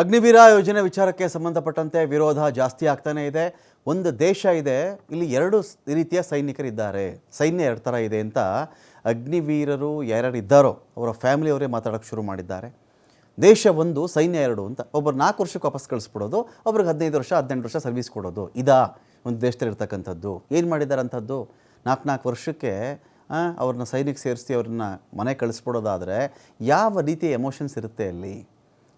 ಅಗ್ನಿವೀರ ಯೋಜನೆ ವಿಚಾರಕ್ಕೆ ಸಂಬಂಧಪಟ್ಟಂತೆ ವಿರೋಧ ಜಾಸ್ತಿ ಆಗ್ತಾನೆ ಇದೆ. ಒಂದು ದೇಶ ಇದೆ, ಇಲ್ಲಿ ಎರಡು ರೀತಿಯ ಸೈನಿಕರಿದ್ದಾರೆ. ಸೈನ್ಯ ಎರಡು ಥರ ಇದೆ ಅಂತ ಅಗ್ನಿವೀರರು ಯಾರ್ಯಾರು ಇದ್ದಾರೋ ಅವರ ಫ್ಯಾಮಿಲಿಯವರೇ ಮಾತಾಡೋಕ್ಕೆ ಶುರು ಮಾಡಿದ್ದಾರೆ. ದೇಶ ಒಂದು, ಸೈನ್ಯ ಎರಡು ಅಂತ. ಒಬ್ಬರು ನಾಲ್ಕು ವರ್ಷಕ್ಕೆ ವಾಪಸ್ ಕಳಿಸ್ಬಿಡೋದು, ಒಬ್ರಿಗೆ ಹದಿನೈದು ವರ್ಷ, ಹದಿನೆಂಟು ವರ್ಷ ಸರ್ವಿಸ್ ಕೊಡೋದು. ಇದಾ ಒಂದು ದೇಶದಲ್ಲಿ ಇರ್ತಕ್ಕಂಥದ್ದು ಏನು ಮಾಡಿದ್ದಾರೆ ಅಂಥದ್ದು ನಾಲ್ಕು ನಾಲ್ಕು ವರ್ಷಕ್ಕೆ ಅವ್ರನ್ನ ಸೈನಿಕ ಸೇರಿಸಿ ಅವ್ರನ್ನ ಮನೆ ಕಳಿಸ್ಬಿಡೋದಾದರೆ ಯಾವ ರೀತಿಯ ಎಮೋಷನ್ಸ್ ಇರುತ್ತೆ ಅಲ್ಲಿ?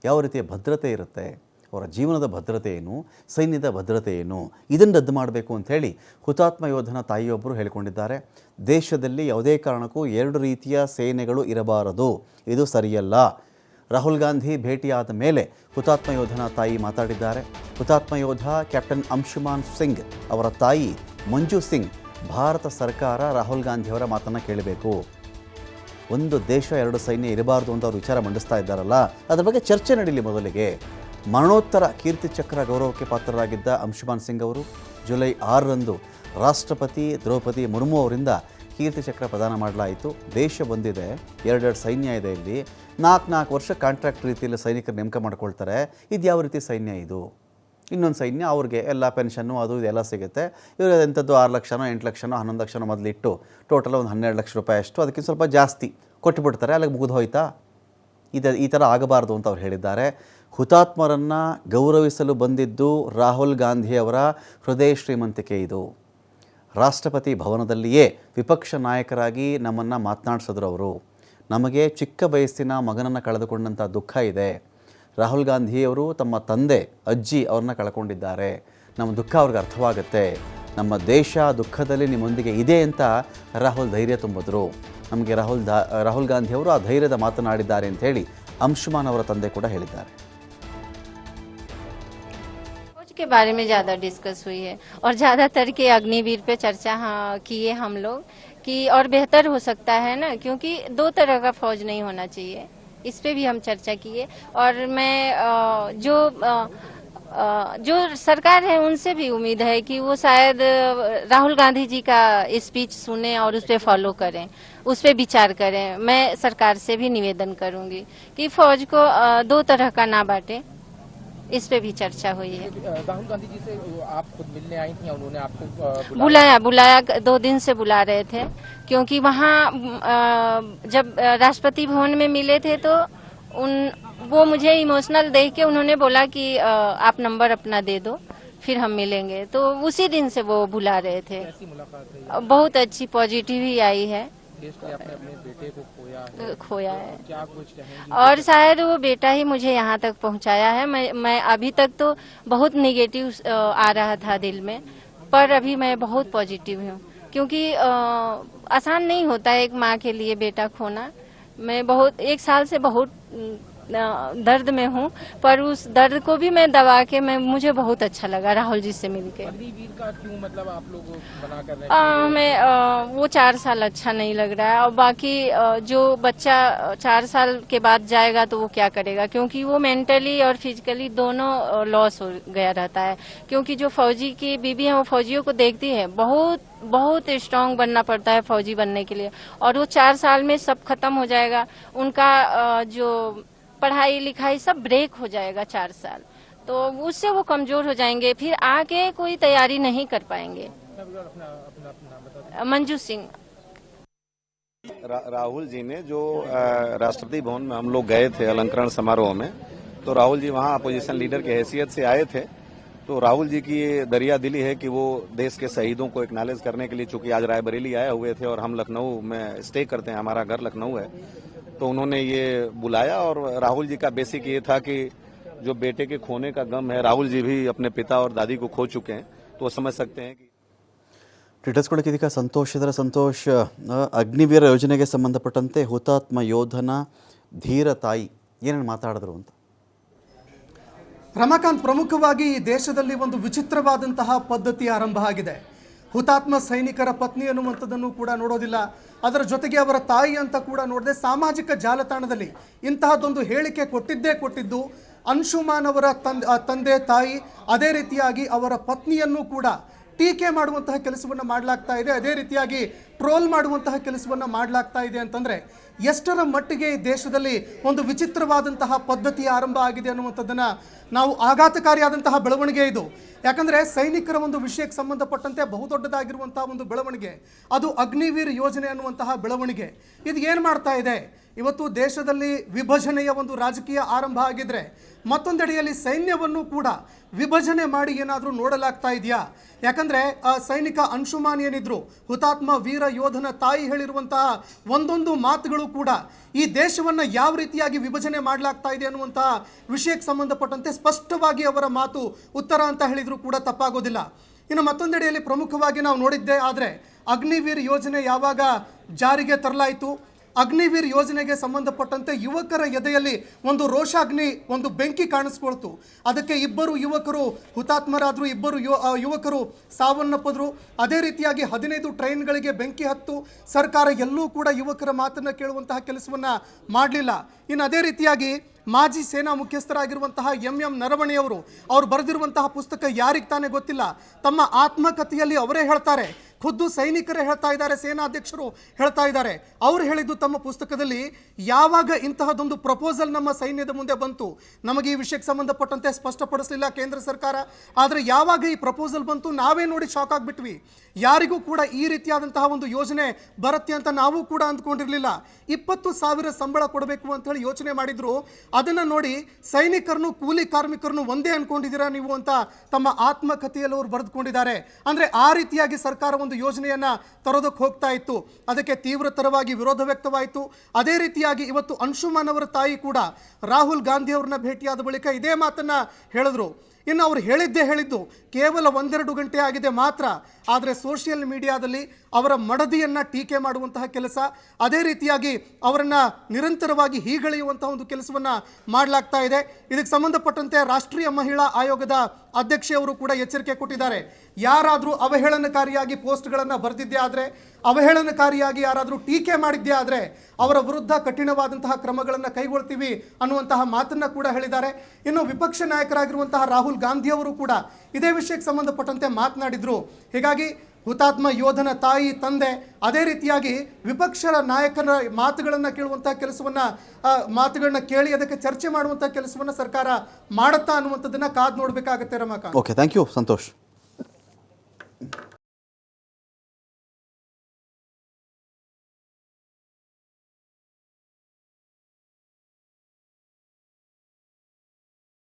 ಯಾವ ರೀತಿಯ ಭದ್ರತೆ ಇರುತ್ತೆ? ಅವರ ಜೀವನದ ಭದ್ರತೆ ಏನು? ಸೈನ್ಯದ ಭದ್ರತೆ ಏನು? ಇದನ್ನು ರದ್ದು ಮಾಡಬೇಕು ಅಂಥೇಳಿ ಹುತಾತ್ಮ ಯೋಧನ ತಾಯಿಯೊಬ್ಬರು ಹೇಳಿಕೊಂಡಿದ್ದಾರೆ. ದೇಶದಲ್ಲಿ ಯಾವುದೇ ಕಾರಣಕ್ಕೂ ಎರಡು ರೀತಿಯ ಸೇನೆಗಳು ಇರಬಾರದು. ಇದು ಸರಿಯಲ್ಲ. ರಾಹುಲ್ ಗಾಂಧಿ ಭೇಟಿಯಾದ ಮೇಲೆ ಹುತಾತ್ಮ ಯೋಧನ ತಾಯಿ ಮಾತಾಡಿದ್ದಾರೆ. ಹುತಾತ್ಮ ಯೋಧ ಕ್ಯಾಪ್ಟನ್ ಅಂಶುಮಾನ್ ಸಿಂಗ್ ಅವರ ತಾಯಿ ಮಂಜು ಸಿಂಗ್ ಭಾರತ ಸರ್ಕಾರ ರಾಹುಲ್ ಗಾಂಧಿಯವರ ಮಾತನ್ನು ಕೇಳಬೇಕು. ಒಂದು ದೇಶ, ಎರಡು ಸೈನ್ಯ ಇರಬಾರ್ದು ಅಂತ ಅವರು ವಿಚಾರ ಮಂಡಿಸ್ತಾ ಇದ್ದಾರಲ್ಲ, ಅದರ ಬಗ್ಗೆ ಚರ್ಚೆ ನಡೀಲಿ ಮೊದಲಿಗೆ. ಮರಣೋತ್ತರ ಕೀರ್ತಿ ಚಕ್ರ ಗೌರವಕ್ಕೆ ಪಾತ್ರರಾಗಿದ್ದ ಅಂಶುಮಾನ್ ಸಿಂಗ್ ಅವರು ಜುಲೈ ಆರರಂದು ರಾಷ್ಟ್ರಪತಿ ದ್ರೌಪದಿ ಮುರ್ಮು ಅವರಿಂದ ಕೀರ್ತಿ ಚಕ್ರ ಪ್ರದಾನ ಮಾಡಲಾಯಿತು. ದೇಶ ಬಂದಿದೆ, ಎರಡೆರಡು ಸೈನ್ಯ ಇದೆ ಇಲ್ಲಿ. ನಾಲ್ಕು ನಾಲ್ಕು ವರ್ಷ ಕಾಂಟ್ರಾಕ್ಟ್ ರೀತಿಯಲ್ಲಿ ಸೈನಿಕರು ನೇಮಕ ಮಾಡ್ಕೊಳ್ತಾರೆ. ಇದು ಯಾವ ರೀತಿ ಸೈನ್ಯ ಇದು? ಇನ್ನೊಂದು ಸೈನ್ಯ, ಅವ್ರಿಗೆ ಎಲ್ಲ ಪೆನ್ಷನ್ನು ಅದು ಇದೆಲ್ಲ ಸಿಗುತ್ತೆ. ಇವರು ಎಂಥದ್ದು ಆರು ಲಕ್ಷನೋ, ಎಂಟು ಲಕ್ಷನೋ, ಹನ್ನೊಂದು ಲಕ್ಷನೋ ಮೊದಲಿಟ್ಟು ಟೋಟಲ್ ಒಂದು ಹನ್ನೆರಡು ಲಕ್ಷ ರೂಪಾಯಿ ಅಷ್ಟು ಅದಕ್ಕಿಂತ ಸ್ವಲ್ಪ ಜಾಸ್ತಿ ಕೊಟ್ಟುಬಿಡ್ತಾರೆ ಅಲ್ಲಿಗೆ ಮುಗಿದು ಹೋಯ್ತಾ? ಇದು, ಈ ಥರ ಆಗಬಾರ್ದು ಅಂತ ಅವ್ರು ಹೇಳಿದ್ದಾರೆ. ಹುತಾತ್ಮರನ್ನು ಗೌರವಿಸಲು ಬಂದಿದ್ದು ರಾಹುಲ್ ಗಾಂಧಿಯವರ ಹೃದಯ ಶ್ರೀಮಂತಿಕೆ ಇದು. ರಾಷ್ಟ್ರಪತಿ ಭವನದಲ್ಲಿಯೇ ವಿಪಕ್ಷ ನಾಯಕರಾಗಿ ನಮ್ಮನ್ನು ಮಾತನಾಡಿಸಿದ್ರು ಅವರು. ನಮಗೆ ಚಿಕ್ಕ ವಯಸ್ಸಿನ ಮಗನನ್ನು ಕಳೆದುಕೊಂಡಂಥ ದುಃಖ ಇದೆ. ರಾಹುಲ್ ಗಾಂಧಿಯವರು ತಮ್ಮ ತಂದೆ ಅಜ್ಜಿ ಅವ್ರನ್ನ ಕಳ್ಕೊಂಡಿದ್ದಾರೆ ನಮ್ಮ ದುಃಖ ಅವ್ರಿಗೆ ಅರ್ಥವಾಗುತ್ತೆ ನಮ್ಮ ದೇಶ ದುಃಖದಲ್ಲಿ ನಿಮ್ಮೊಂದಿಗೆ ಇದೆ ಅಂತ ರಾಹುಲ್ ಧೈರ್ಯ ತುಂಬಿದ್ರು ನಮಗೆ ರಾಹುಲ್ ದಾ ರಾಹುಲ್ ಗಾಂಧಿಯವರು ಆ ಧೈರ್ಯದ ಮಾತನಾಡಿದ್ದಾರೆ ಅಂತ ಹೇಳಿ ಅಂಶುಮಾನ್ ಅವರ ತಂದೆ ಕೂಡ ಹೇಳಿದ್ದಾರೆ फौज के बारे में ज्यादा डिस्कस हुई है और ज्यादातर के अग्निवीर पे चर्चा हाँ, किए हम लोग कि और बेहतर हो सकता है ना क्योंकि दो तरह का फौज नहीं होना चाहिए इस पे भी हम चर्चा किए। और मैं जो जो सरकार है, उनसे भी उम्मीद है कि वो शायद राहुल गांधी जी का स्पीच सुने और उस पर फॉलो करें, उस पर विचार करें। मैं सरकार से भी निवेदन करूँगी कि फौज को दो तरह का ना बांटे। इस पे भी चर्चा हुई है। राहुल गांधी जी से आप खुद मिलने आई थी उन्होंने आपको बुलाया? बुलाया बुलाया दो दिन से बुला रहे थे क्योंकि वहाँ जब राष्ट्रपति भवन में मिले थे तो उन वो मुझे इमोशनल देख के उन्होंने बोला कि आप नंबर अपना दे दो फिर हम मिलेंगे। तो उसी दिन से वो बुला रहे थे। बहुत अच्छी पॉजिटिव ही आई है। देश आपने अपने बेटे को खोया है? खोया है। क्या कुछ कहेंगी? और शायद वो बेटा ही मुझे यहाँ तक पहुँचाया है। मैं मैं अभी तक तो बहुत निगेटिव आ रहा था दिल में पर अभी मैं बहुत पॉजिटिव हूँ। क्योंकि आसान नहीं होता है एक माँ के लिए बेटा खोना। मैं बहुत एक साल से बहुत दर्द में हूँ पर उस दर्द को भी मैं दबा के मैं मुझे बहुत अच्छा लगा राहुल जी से मिलके। अग्निवीर का क्यों मतलब आप लोग बना कर रहे हमें वो चार साल अच्छा नहीं लग रहा है और बाकी जो बच्चा चार साल के बाद जाएगा तो वो क्या करेगा? क्योंकि वो मेंटली और फिजिकली दोनों लॉस हो गया रहता है। क्योंकि जो फौजी की बीबी है वो फौजियों को देखती है। बहुत बहुत स्ट्रांग बनना पड़ता है फौजी बनने के लिए। और वो चार साल में सब खत्म हो जाएगा। उनका जो पढ़ाई लिखाई सब ब्रेक हो जाएगा चार साल। तो उससे वो कमज़ोर हो जाएँगे फिर आगे कोई तैयारी नहीं कर पाएँगे। मंजू सिंह। रा, राहुल जी ने जो राष्ट्रपति भवन में हम लोग गए थे अलंकरण समारोह में तो राहुल जी वहाँ अपोजिशन लीडर की हैसियत से आए थे। तो राहुल जी की ये दरिया दिली है कि वो देश के शहीदों को एक्नॉलेज करने के लिए चूँकि आज रायबरेली आए हुए थे और हम लखनऊ में स्टे करते हैं हमारा घर लखनऊ है। तो उन्होंने ये बुलाया और राहुल जी का बेसिक ये था कि जो बेटे के खोने का गम है राहुल जी भी अपने पिता और दादी को खो चुके हैं तो वो समझ सकते हैं कि ಟ್ವಿಟರ್ಸ್ಕೊಳಕ್ಕೆ ಇದೀಗ ಸಂತೋಷ್ ಇದರ ಸಂತೋಷ್ ಆ, ಅಗ್ನಿವೀರ ಯೋಜನೆಗೆ ಸಂಬಂಧಪಟ್ಟಂತೆ ಹುತಾತ್ಮ ಯೋಧನ ಧೀರ ತಾಯಿ ಏನೇನು ಮಾತಾಡಿದ್ರು ಅಂತ ರಮಾಕಾಂತ್ ಪ್ರಮುಖವಾಗಿ ಈ ದೇಶದಲ್ಲಿ ಒಂದು ವಿಚಿತ್ರವಾದಂತಹ ಪದ್ಧತಿ ಆರಂಭ ಆಗಿದೆ ಹುತಾತ್ಮ ಸೈನಿಕರ ಪತ್ನಿ ಅನ್ನುವಂಥದ್ದನ್ನು ಕೂಡ ನೋಡೋದಿಲ್ಲ. ಅದರ ಜೊತೆಗೆ ಅವರ ತಾಯಿ ಅಂತ ಕೂಡ ನೋಡದೆ ಸಾಮಾಜಿಕ ಜಾಲತಾಣದಲ್ಲಿ ಇಂತಹದ್ದೊಂದು ಹೇಳಿಕೆ ಕೊಟ್ಟಿದ್ದೇ ಕೊಟ್ಟಿದ್ದು ಅಂಶುಮಾನ್ ಅವರ ತಂದೆ ತಂದೆ, ತಾಯಿ ಅದೇ ರೀತಿಯಾಗಿ ಅವರ ಪತ್ನಿಯನ್ನು ಕೂಡ ಟೀಕೆ ಮಾಡುವಂತಹ ಕೆಲಸವನ್ನು ಮಾಡಲಾಗ್ತಾ ಇದೆ. ಅದೇ ರೀತಿಯಾಗಿ ಟ್ರೋಲ್ ಮಾಡುವಂತಹ ಕೆಲಸವನ್ನು ಮಾಡಲಾಗ್ತಾ ಇದೆ ಅಂತಂದ್ರೆ ಎಷ್ಟರ ಮಟ್ಟಿಗೆ ಈ ದೇಶದಲ್ಲಿ ಒಂದು ವಿಚಿತ್ರವಾದಂತಹ ಪದ್ಧತಿ ಆರಂಭ ಆಗಿದೆ ಅನ್ನುವಂಥದ್ದನ್ನು ನಾವು ಆಘಾತಕಾರಿಯಾದಂತಹ ಬೆಳವಣಿಗೆ ಇದು. ಯಾಕಂದರೆ ಸೈನಿಕರ ಒಂದು ವಿಷಯಕ್ಕೆ ಸಂಬಂಧಪಟ್ಟಂತೆ ಬಹುದೊಡ್ಡದಾಗಿರುವಂತಹ ಒಂದು ಬೆಳವಣಿಗೆ. ಅದು ಅಗ್ನಿವೀರ್ ಯೋಜನೆ ಅನ್ನುವಂತಹ ಬೆಳವಣಿಗೆ. ಇದು ಏನು ಮಾಡ್ತಾ ಇದೆ? ಇವತ್ತು ದೇಶದಲ್ಲಿ ವಿಭಜನೆಯ ಒಂದು ರಾಜಕೀಯ ಆರಂಭ ಆಗಿದ್ರೆ ಮತ್ತೊಂದೆಡೆಯಲ್ಲಿ ಸೈನ್ಯವನ್ನು ಕೂಡ ವಿಭಜನೆ ಮಾಡಿ ಏನಾದರೂ ನೋಡಲಾಗ್ತಾ ಇದೆಯಾ? ಯಾಕಂದರೆ, ಆ ಸೈನಿಕ ಅಂಶುಮಾನ್ ಏನಿದ್ರು, ಹುತಾತ್ಮ ವೀರ ಯೋಧನ ತಾಯಿ ಹೇಳಿರುವಂತಹ ಒಂದೊಂದು ಮಾತುಗಳು ಕೂಡ ಈ ದೇಶವನ್ನು ಯಾವ ರೀತಿಯಾಗಿ ವಿಭಜನೆ ಮಾಡಲಾಗ್ತಾ ಇದೆ ಅನ್ನುವಂತಹ ವಿಷಯಕ್ಕೆ ಸಂಬಂಧಪಟ್ಟಂತೆ ಸ್ಪಷ್ಟವಾಗಿ ಅವರ ಮಾತು ಉತ್ತರ ಅಂತ ಹೇಳಿದರೂ ಕೂಡ ತಪ್ಪಾಗೋದಿಲ್ಲ. ಇನ್ನು ಮತ್ತೊಂದೆಡೆಯಲ್ಲಿ ಪ್ರಮುಖವಾಗಿ ನಾವು ನೋಡಿದ್ದೆ ಆದರೆ ಅಗ್ನಿವೀರ್ ಯೋಜನೆ ಯಾವಾಗ ಜಾರಿಗೆ ತರಲಾಯಿತು ಅಗ್ನಿವೀರ್ ಯೋಜನೆಗೆ ಸಂಬಂಧಪಟ್ಟಂತೆ ಯುವಕರ ಎದೆಯಲ್ಲಿ ಒಂದು ರೋಷಾಗ್ನಿ, ಒಂದು ಬೆಂಕಿ ಕಾಣಿಸ್ಕೊಳ್ತು. ಅದಕ್ಕೆ ಇಬ್ಬರು ಯುವಕರು ಹುತಾತ್ಮರಾದರು, ಇಬ್ಬರು ಯುವಕರು ಸಾವನ್ನಪ್ಪಿದ್ರು. ಅದೇ ರೀತಿಯಾಗಿ ಹದಿನೈದು ಟ್ರೈನ್ಗಳಿಗೆ ಬೆಂಕಿ ಹತ್ತು. ಸರ್ಕಾರ ಎಲ್ಲೂ ಕೂಡ ಯುವಕರ ಮಾತನ್ನು ಕೇಳುವಂತಹ ಕೆಲಸವನ್ನು ಮಾಡಲಿಲ್ಲ. ಇನ್ನು ಅದೇ ರೀತಿಯಾಗಿ ಮಾಜಿ ಸೇನಾ ಮುಖ್ಯಸ್ಥರಾಗಿರುವಂತಹ ಎಂ ಎಂ ನರವಣೆಯವರು ಅವರು ಬರೆದಿರುವಂತಹ ಪುಸ್ತಕ ಯಾರಿಗೆ ತಾನೇ ಗೊತ್ತಿಲ್ಲ. ತಮ್ಮ ಆತ್ಮಕಥೆಯಲ್ಲಿ ಅವರೇ ಹೇಳ್ತಾರೆ ಖುದ್ದು ಸೈನಿಕರೇ ಹೇಳ್ತಾ ಇದ್ದಾರೆ, ಸೇನಾಧ್ಯಕ್ಷರು ಹೇಳ್ತಾ ಇದ್ದಾರೆ. ಅವ್ರು ಹೇಳಿದ್ದು ತಮ್ಮ ಪುಸ್ತಕದಲ್ಲಿ ಯಾವಾಗ ಇಂತಹದೊಂದು ಪ್ರಪೋಸಲ್ ನಮ್ಮ ಸೈನ್ಯದ ಮುಂದೆ ಬಂತು? ನಮಗೆ ಈ ವಿಷಯಕ್ಕೆ ಸಂಬಂಧಪಟ್ಟಂತೆ ಸ್ಪಷ್ಟಪಡಿಸಲಿಲ್ಲ ಕೇಂದ್ರ ಸರ್ಕಾರ. ಆದರೆ ಯಾವಾಗ ಈ ಪ್ರಪೋಸಲ್ ಬಂತು? ನಾವೇ ನೋಡಿ ಶಾಕ್ ಆಗಿಬಿಟ್ವಿ. ಯಾರಿಗೂ ಕೂಡ ಈ ರೀತಿಯಾದಂತಹ ಒಂದು ಯೋಜನೆ ಬರುತ್ತೆ ಅಂತ ನಾವು ಕೂಡ ಅಂದ್ಕೊಂಡಿರಲಿಲ್ಲ. ಇಪ್ಪತ್ತು ಸಾವಿರ ಸಂಬಳ ಕೊಡಬೇಕು ಅಂತ ಹೇಳಿ ಯೋಚನೆ ಮಾಡಿದ್ರು. ಅದನ್ನ ನೋಡಿ ಸೈನಿಕರನ್ನು, ಕೂಲಿ ಕಾರ್ಮಿಕರನ್ನು ಒಂದೇ ಅನ್ಕೊಂಡಿದ್ದೀರಾ ನೀವು ಅಂತ ತಮ್ಮ ಆತ್ಮಕಥೆಯಲ್ಲಿ ಅವರು ಬರೆದುಕೊಂಡಿದ್ದಾರೆ. ಅಂದ್ರೆ ಆ ರೀತಿಯಾಗಿ ಸರ್ಕಾರ ಒಂದು ಯೋಜನೆಯನ್ನ ತರೋದಕ್ಕೆ ಹೋಗ್ತಾ ಇತ್ತು. ಅದಕ್ಕೆ ತೀವ್ರತರವಾಗಿ ವಿರೋಧ ವ್ಯಕ್ತವಾಯಿತು. ಅದೇ ರೀತಿಯಾಗಿ ಇವತ್ತು ಅಂಶುಮಾನ್ ಅವರ ತಾಯಿ ಕೂಡ ರಾಹುಲ್ ಗಾಂಧಿ ಅವ್ರನ್ನ ಭೇಟಿಯಾದ ಬಳಿಕ ಇದೇ ಮಾತನ್ನು ಹೇಳಿದ್ರು. ಇನ್ನು ಅವರು ಹೇಳಿದ್ದೇ ಹೇಳಿದ್ದು, ಕೇವಲ ಒಂದೆರಡು ಗಂಟೆ ಆಗಿದೆ ಮಾತ್ರ, ಆದರೆ ಸೋಷಿಯಲ್ ಮೀಡಿಯಾದಲ್ಲಿ ಅವರ ಮಡದಿಯನ್ನು ಟೀಕೆ ಮಾಡುವಂತಹ ಕೆಲಸ, ಅದೇ ರೀತಿಯಾಗಿ ಅವರನ್ನು ನಿರಂತರವಾಗಿ ಹೀಗಳೆಯುವಂತಹ ಒಂದು ಕೆಲಸವನ್ನು ಮಾಡಲಾಗ್ತಾ ಇದೆ. ಇದಕ್ಕೆ ಸಂಬಂಧಪಟ್ಟಂತೆ ರಾಷ್ಟ್ರೀಯ ಮಹಿಳಾ ಆಯೋಗದ ಅಧ್ಯಕ್ಷೆಯವರು ಕೂಡ ಎಚ್ಚರಿಕೆ ಕೊಟ್ಟಿದ್ದಾರೆ. ಯಾರಾದರೂ ಅವಹೇಳನಕಾರಿಯಾಗಿ ಪೋಸ್ಟ್ಗಳನ್ನು ಬರೆದಿದ್ದೇ ಆದರೆ ಅವಹೇಳನಕಾರಿಯಾಗಿ ಯಾರಾದರೂ ಟೀಕೆ ಮಾಡಿದ್ದೇ ಆದರೆ ಅವರ ವಿರುದ್ಧ ಕಠಿಣವಾದಂತಹ ಕ್ರಮಗಳನ್ನು ಕೈಗೊಳ್ತೀವಿ ಅನ್ನುವಂತಹ ಮಾತನ್ನು ಕೂಡ ಹೇಳಿದ್ದಾರೆ. ಇನ್ನು ವಿಪಕ್ಷ ನಾಯಕರಾಗಿರುವಂತಹ ರಾಹುಲ್ ಗಾಂಧಿ ಅವರು ಕೂಡ ಇದೇ ವಿಷಯಕ್ಕೆ ಸಂಬಂಧಪಟ್ಟಂತೆ ಮಾತನಾಡಿದರು. ಹೀಗಾಗಿ ಹುತಾತ್ಮ ಯೋಧನ ತಾಯಿ, ತಂದೆ ಅದೇ ರೀತಿಯಾಗಿ ವಿಪಕ್ಷರ ನಾಯಕರ ಮಾತುಗಳನ್ನು ಕೇಳುವಂಥ ಕೆಲಸವನ್ನು ಮಾತುಗಳನ್ನ ಕೇಳಿ ಅದಕ್ಕೆ ಚರ್ಚೆ ಮಾಡುವಂಥ ಕೆಲಸವನ್ನು ಸರ್ಕಾರ ಮಾಡುತ್ತಾ ಅನ್ನುವಂಥದ್ದನ್ನು ಕಾದ್ ನೋಡಬೇಕಾಗುತ್ತೆ Ramakant. Okay thank you Santosh.